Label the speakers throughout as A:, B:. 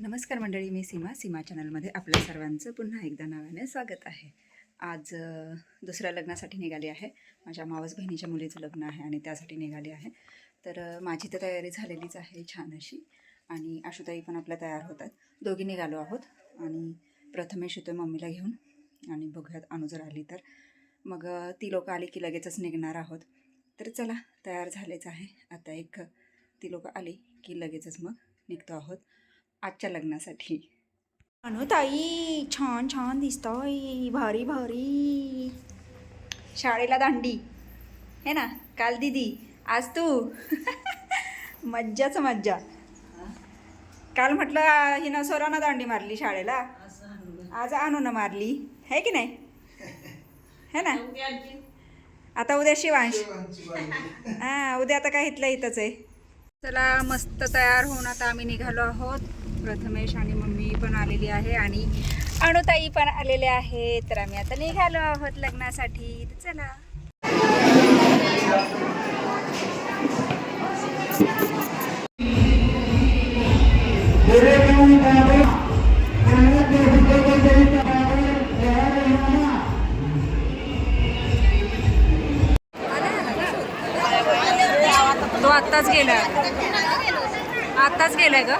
A: नमस्कार मंडळी मी सीमा. सीमा चॅनलमध्ये आपल्या सर्वांचं पुन्हा एकदा नव्याने स्वागत आहे. आज दुसऱ्या लग्नासाठी निघाली आहे. माझ्या मावस बहिणीच्या मुलीचं लग्न आहे आणि त्यासाठी निघाली आहे. तर माझी तर तयारी झालेलीच आहे छान अशी आणि आशुताई पण आपल्या तयार होतात. दोघी निघालो आहोत आणि प्रथमेश येतो मम्मीला घेऊन आणि बघूयात अनु जर आली तर. मग ती लोक आली की लगेचच निघणार आहोत. तर चला तयार झालेच आहे. आता एक ती लोक आली की लगेचच मग निघतो आहोत आजच्या लग्नासाठी. अनु ताई छान छान दिसतोय. भारी भारी. शाळेला दांडी. हे ना काल दिदी आज तू. मज्जाच मज्जा. काल म्हटलं हिनं सोरानं दांडी मारली शाळेला. आज आणून मारली. है की नाही? है ना? आता उद्या शिवांश. हा उद्या आता काय इथलं इथंच आहे. चला मस्त तयार होऊन आता आम्ही निघालो आहोत. प्रथमेश आणि मम्मी पण आलेली आहे आणि अणुताई पण आलेले आहे तर आम्ही आता निघालो आहोत लग्नासाठी. तर चला. गेला आताच गेलाय ग.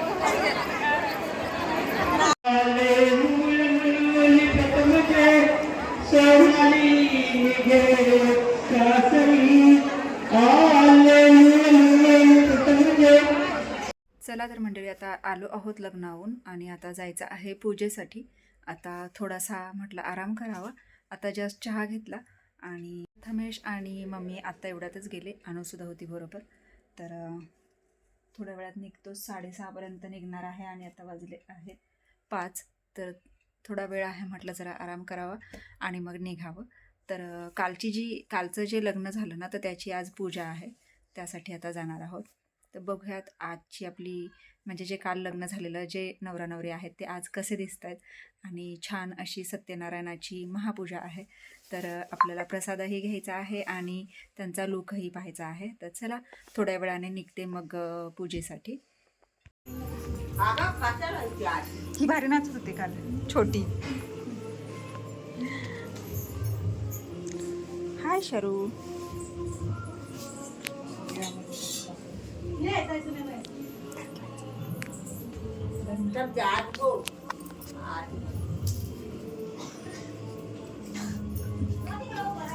A: चला तर मंडळी आता आलो आहोत लग्नाहून आणि आता जायचं आहे पूजेसाठी. आता थोडासा म्हटलं आराम करावा. आता जस्ट चहा घेतला आणि थमेश आणि मम्मी आत्ता एवढ्यातच गेले. अनुसुद्धा होती बरोबर. तर थोड्या वेळात निघतो. साडेसहापर्यंत निघणार आहे आणि आता वाजले आहेत पाच. तर थोडा वेळ आहे म्हटलं जरा आराम करावा आणि मग निघावं. तर कालची जी कालचं जे लग्न झालं ना तर त्याची आज पूजा आहे. त्यासाठी आता जाणार आहोत. तर बघूयात आजची आपली म्हणजे जे काल लग्न झालेलं जे नवरा नवरी आहेत ते आज कसे दिसत आहेत आणि छान अशी सत्यनारायणाची महापूजा आहे. तर आपल्याला प्रसादही घ्यायचा आहे आणि त्यांचा लुकही पाहायचा आहे. तर चला थोड्या वेळाने निघते मग पूजेसाठी. ही भारी नाचत होती काल छोटी. हाय शरू.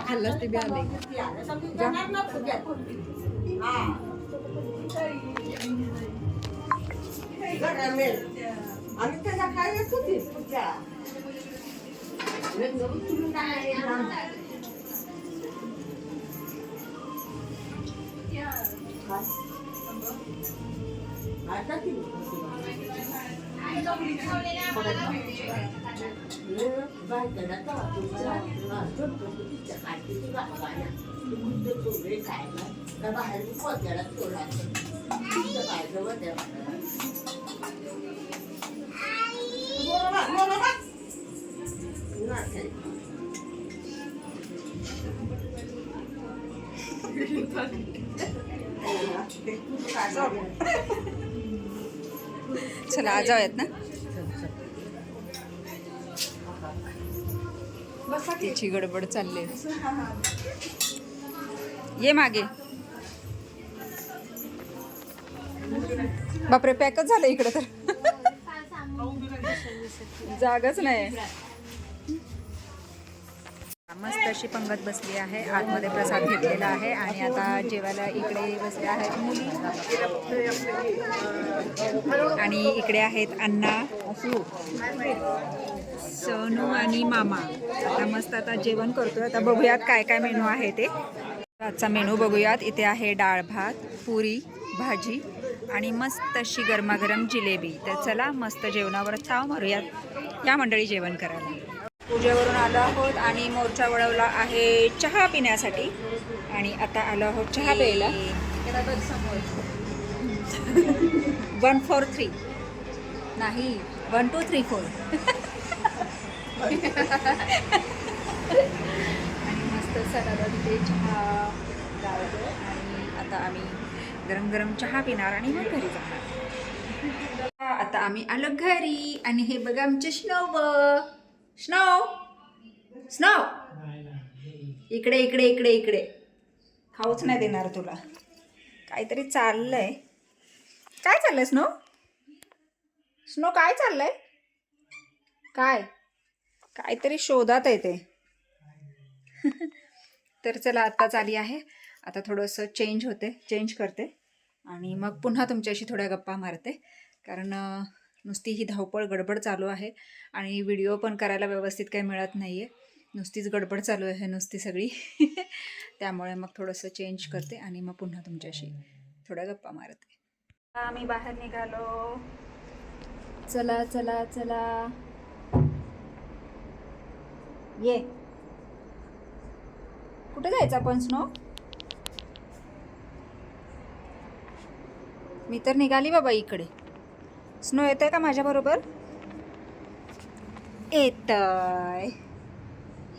A: खाल्लंच ते बी आले
B: आणि त्याला काय येत होती पुढच्या उचलून काय आता ती
A: चला आज जाऊयात ना? तिची गडबड चालली ये मागे. बापरे पॅकच झालं इकडं तर. जागाच नाही. मस्त अशी पंगत बसली आहे आतमध्ये प्रसाद घेतलेला आहे आणि आता जेवायला इकडे बसले आहेत मुली. आणि इकडे आहेत अण्णा. सोनू आणि मामा. आता मस्त आता जेवण करतोय. आता बघूयात काय काय मेनू आहे ते. आजचा मेनू बघूयात. इथे आहे डाळ भात पुरी भाजी आणि मस्त अशी गरमागरम जिलेबी. तर चला मस्त जेवणावर ताव मारूयात. या मंडळी जेवण करायला. पूजेवरून आलो आहोत आणि मोर्चा वळवला आहे चहा पिण्यासाठी. आणि आता आलो आहोत चहा प्यायला. One four three. नाही वन टू थ्री फोर. आणि मस्त सडाला तिथे चहा लावतो आणि आता आम्ही गरम गरम चहा पिणार आणि मग घरी जाणार. आता आम्ही आलो घरी आणि हे बघा आमचे स्नोव. स्नो स्नो इकडे इकडे इकडे इकडे. खाऊच नाही देणार तुला. काहीतरी चाललंय. काय चाललंय स्नो स्नो काय चाललंय? काय? काहीतरी शोधात आहे ते. तर चला आत्ताच आली आहे. आता थोडंसं चेंज होते चेंज करते. आणि मग पुन्हा तुमच्याशी थोड्या गप्पा मारते. कारण नुसती ही धावपळ गडबड चालू आहे. आणि व्हिडिओ पण करायला व्यवस्थित काही मिळत नाही आहे नुसतीच गडबड चालू आहे नुसती सगळी. त्यामुळे मग थोडंसं चेंज करते आणि मग पुन्हा तुमच्याशी थोड्या गप्पा मारते. आम्ही बाहेर निघालो. चला चला चला. ये. कुठे जायचं आपण स्नो? मी तर निघाली बाबा इकडे. स्नो येत आहे का माझ्याबरोबर येत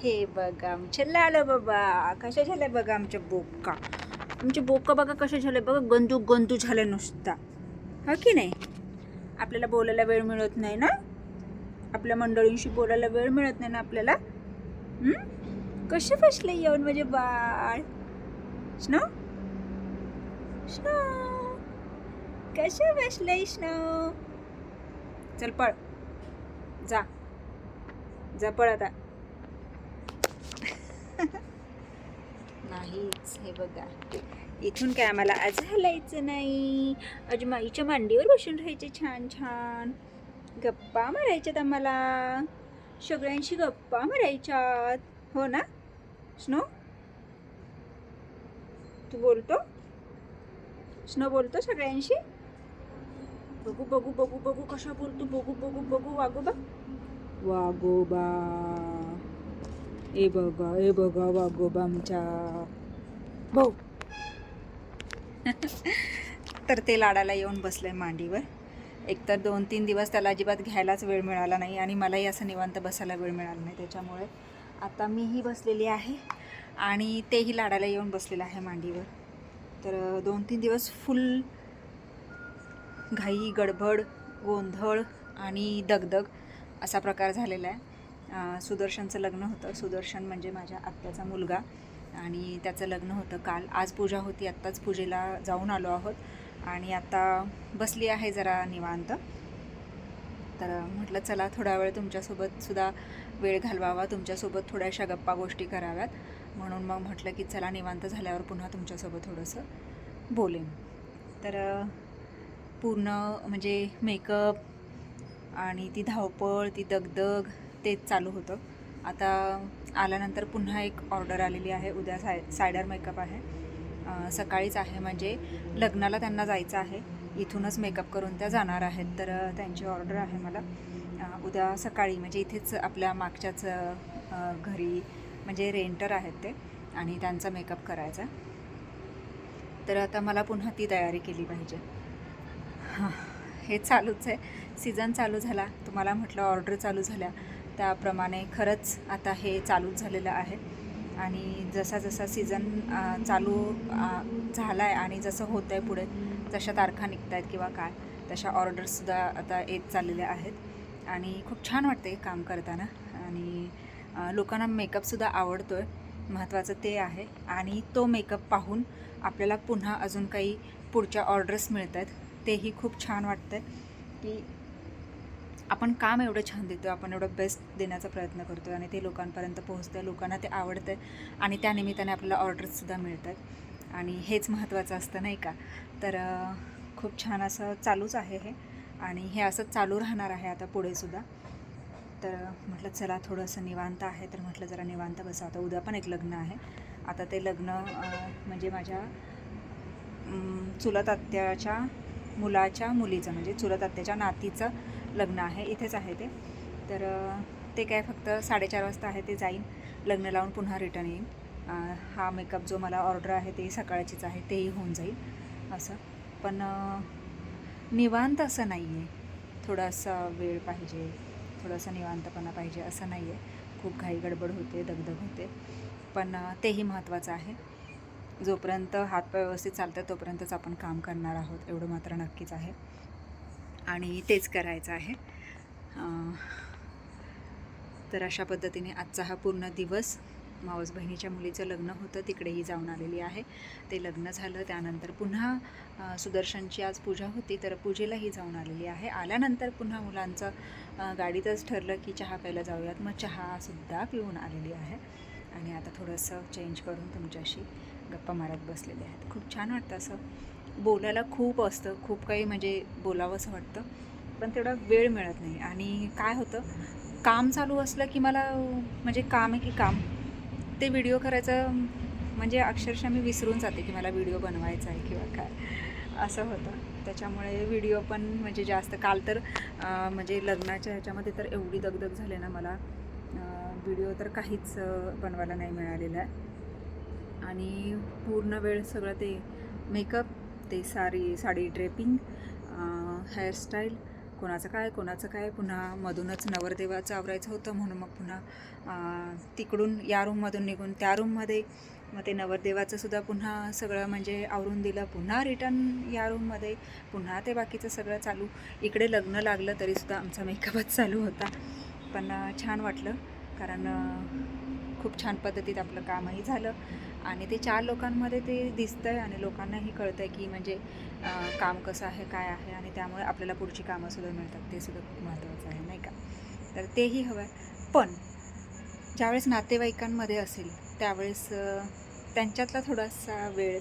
A: हे बघा आमचे लाल बाबा कशा झाल्या बघा आमच्या बोका. आमचे बोका बघा कशा झाले बघा गंदू गंदू झाले नुसता. हा की नाही? आपल्याला बोलायला वेळ मिळत नाही ना? आपल्या मंडळींशी बोलायला वेळ मिळत नाही ना आपल्याला? कसे फसले येऊन म्हणजे बाळ? स्नो स्नो कसे बसले स्नो चल पळ. जा. जा पळ आता. नाहीच हे बघा. इथून काय आम्हाला आज हलायचं नाही. आज माईच्या मांडीवर बसून राहायचे छान छान. गप्पा मारायच्यात आम्हाला. सगळ्यांशी गप्पा मारायच्यात. हो ना? स्नो? तू बोलतो? स्नो बोलतो सगळ्यांशी? बघू बघू बघू बघू कशा बोलतो. बघू बघू बघू वागोबा. वागोबा. ए बघा ए बघा वागोबा आमच्या. भाऊ. तर ते लाडाला येऊन बसलंय मांडीवर. एकतर दोन तीन दिवस त्याला अजिबात घ्यायलाच वेळ मिळाला नाही आणि मलाही असं निवांत बसायला वेळ मिळाला नाही त्याच्यामुळे. आता मीही बसलेली आहे आणि तेही लाडाला येऊन बसलेलं आहे मांडीवर. तर दोन तीन दिवस फुल घाई गडबड गोंधळ आणि दगदग असा प्रकार झालेला आहे. सुदर्शनचं लग्न होतं. सुदर्शन म्हणजे माझ्या आत्याचा मुलगा आणि त्याचं लग्न होतं काल. आज पूजा होती. आत्ताच पूजेला जाऊन आलो आहोत. आणि आता बसली आहे जरा निवांत. तर म्हटलं चला थोडा वेळ तुमच्यासोबत सुद्धा वेळ घालवावा तुमच्यासोबत थोड्याशा गप्पा गोष्टी कराव्यात. म्हणून मग म्हटलं की चला निवांत झाल्यावर पुन्हा तुमच्यासोबत थोडंसं बोलेन. तर पूर्ण म्हणजे मेकअप आणि ती धावपळ ती दगदग तेच चालू होतं. आता आल्यानंतर पुन्हा एक ऑर्डर आलेली आहे. उद्या साय सायडर मेकअप आहे. सकाळीच आहे. म्हणजे लग्नाला त्यांना जायचं आहे. इथूनच मेकअप करून त्या जाणार आहेत. तर त्यांची ऑर्डर आहे मला. उद्या सकाळी म्हणजे इथेच आपल्या मागच्याच घरी म्हणजे रेंटर आहेत ते आणि त्यांचा मेकअप करायचा. तर आता मला पुन्हा ती तयारी केली पाहिजे. हां हे चालूच आहे. सीझन चालू झाला. तुम्हाला म्हटलं ऑर्डर चालू झाल्या. त्याप्रमाणे खरंच आता हे चालूच झालेलं आहे. आणि जसा जसा सीझन चालू झाला आहे आणि जसं होतं आहे पुढे जशा तारखा निघत आहेत किंवा काय तशा ऑर्डर्ससुद्धा आता येत चाललेल्या आहेत. आणि खूप छान वाटते काम करताना. आणि लोकांना मेकअपसुद्धा आवडतो आहे महत्त्वाचं ते आहे. आणि तो मेकअप पाहून आपल्याला पुन्हा अजून काही पुढच्या ऑर्डर्स मिळत आहेत तेही खूप छान वाटतं आहे की आपण काम एवढं छान देतो आपण एवढं बेस्ट देण्याचा प्रयत्न करतो आणि ते लोकांपर्यंत पोहोचतं आहे लोकांना ते आवडतं आहे आणि त्यानिमित्ताने आपल्याला ऑर्डर्ससुद्धा मिळत आहेत आणि हेच महत्त्वाचं असतं नाही का? तर खूप छान असं चालूच आहे हे आणि हे असंच चालू राहणार आहे आता पुढेसुद्धा तर म्हटलं चला थोडंसं निवांत आहे तर म्हटलं जरा निवांत बसा. आता उद्या पण एक लग्न आहे. आता ते लग्न म्हणजे माझ्या चुलत आत्याच्या मुलाच्या मुलीचं म्हणजे चुलत आत्याच्या नातीचं लग्न आहे इथेच आहे ते. तर ते काय फक्त साडेचार वाजता आहे ते जाईन. लग्न लावून पुन्हा रिटर्न येईन. हा मेकअप जो मला ऑर्डर आहे ते सकाळचीच आहे तेही होऊन जाईल असं. पण निवांत असं नाही आहे थोडासा वेळ पाहिजे थोडासा निवांतपणा पाहिजे असं नाही आहे खूप घाई गडबड होते दगदग होते. पण तेही महत्त्वाचं आहे. जोपर्यंत हातपाय व्यवस्थित चालतात तोपर्यंतच आपण काम करणार आहोत एवढं मात्र नक्कीच आहे. आणि तेच करायचं आहे. तर अशा पद्धतीने आजचा हा पूर्ण दिवस मावस बहिणीच्या मुलीचं लग्न होतं तिकडेही जाऊन आलेली आहे. ते लग्न झालं त्यानंतर पुन्हा सुदर्शनची आज पूजा होती तर पूजेलाही जाऊन आलेली आहे. आल्यानंतर पुन्हा मुलांचं गाडीतच ठरलं की चहा प्यायला जाऊयात. मग चहासुद्धा पिऊन आलेली आहे. आणि आता थोडंसं चेंज करून तुमच्याशी गप्पा मारत बसलेले आहेत. खूप छान वाटतं असं. बोलायला खूप असतं खूप काही म्हणजे बोलावंसं वाटतं पण तेवढा वेळ मिळत नाही. आणि काय होतं काम चालू असलं की मला म्हणजे काम आहे की काम ते व्हिडिओ करायचं म्हणजे अक्षरशः मी विसरून जाते की मला व्हिडिओ बनवायचा आहे किंवा काय. असं होतं. त्याच्यामुळे व्हिडिओ पण म्हणजे जास्त काल तर म्हणजे लग्नाच्या ह्याच्यामध्ये तर एवढी दगदग झाली ना मला व्हिडिओ तर काहीच बनवायला नाही मिळालेला आहे. आणि पूर्ण वेळ सगळं ते मेकअप ते साडी साडी ड्रेपिंग हेअरस्टाईल कोणाचं काय कोणाचं काय पुन्हा मधूनच नवरदेवाचं आवरायचं होतं म्हणून मग पुन्हा तिकडून या रूममधून निघून त्या रूममध्ये मग ते नवरदेवाचं सुद्धा पुन्हा सगळं म्हणजे आवरून दिलं. पुन्हा रिटर्न या रूममध्ये पुन्हा ते बाकीचं सगळं चालू. इकडे लग्न लागलं तरीसुद्धा आमचा मेकअपच चालू होता. पण छान वाटलं कारण खूप छान पद्धतीत आपलं कामही झालं. आणि ते चार लोकांमध्ये ते दिसतं आहे आणि लोकांनाही कळतं आहे की म्हणजे काम कसं आहे काय आहे आणि त्यामुळे आपल्याला पुढची कामंसुद्धा मिळतात. ते सुद्धा खूप महत्त्वाचं आहे नाही का? तर तेही हवं आहे पण ज्यावेळेस नातेवाईकांमध्ये असेल त्यावेळेस त्यांच्यातला थोडासा वेळ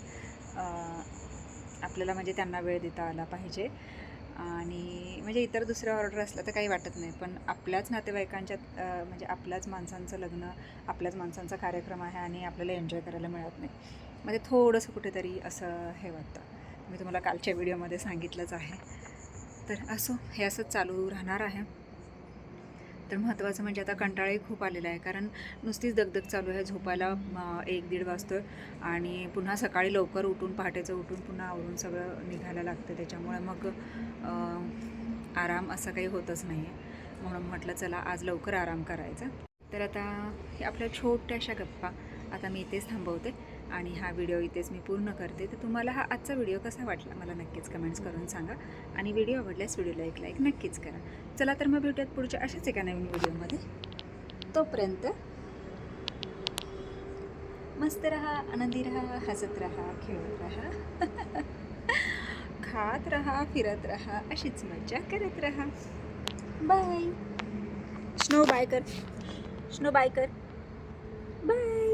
A: आपल्याला म्हणजे त्यांना वेळ देता आला पाहिजे. आणि म्हणजे इतर दुसरं ऑर्डर असलं तर काही वाटत नाही. पण आपल्याच नातेवाईकांच्या म्हणजे आपल्याच माणसांचं लग्न आपल्याच माणसांचा कार्यक्रम आहे आणि आपल्याला एन्जॉय करायला मिळत नाही. म्हणजे थोडंसं कुठेतरी असं हे वाटतं. मी तुम्हाला कालच्या व्हिडिओमध्ये सांगितलंच आहे. तर असो हे असंच चालू राहणार आहे. तर महत्त्वाचं म्हणजे आता कंटाळाही खूप आलेला आहे. कारण नुसतीच दगदग चालू आहे. झोपायला एक दीड वाजतो आणि पुन्हा सकाळी लवकर उठून पहाटेचं उठून पुन्हा आवरून सगळं निघायला लागतं. त्याच्यामुळे मग आराम असं काही होतच नाही आहे म्हणून म्हटलं चला आज लवकर आराम करायचा. तर आता हे आपल्या छोट्याशा गप्पा. आता मी इथेच थांबवते. आणि हा व्हिडिओ इथेच मी पूर्ण करते. तर तुम्हाला हा आजचा व्हिडिओ कसा वाटला? मला नक्कीच कमेंट्स करून सांगा. आणि व्हिडिओ आवडल्यास व्हिडिओला एक लाईक नक्कीच करा. चला तर मग भेटूयात पुढच्या अशाच एका नवीन व्हिडिओमध्ये तोपर्यंत मस्त रहा आनंदी रहा हसत रहा खेळत रहा. खात रहा फिरत रहा अशीच मज्जा करत रहा. बाय स्नो बाय कर स्नो बाय कर बाय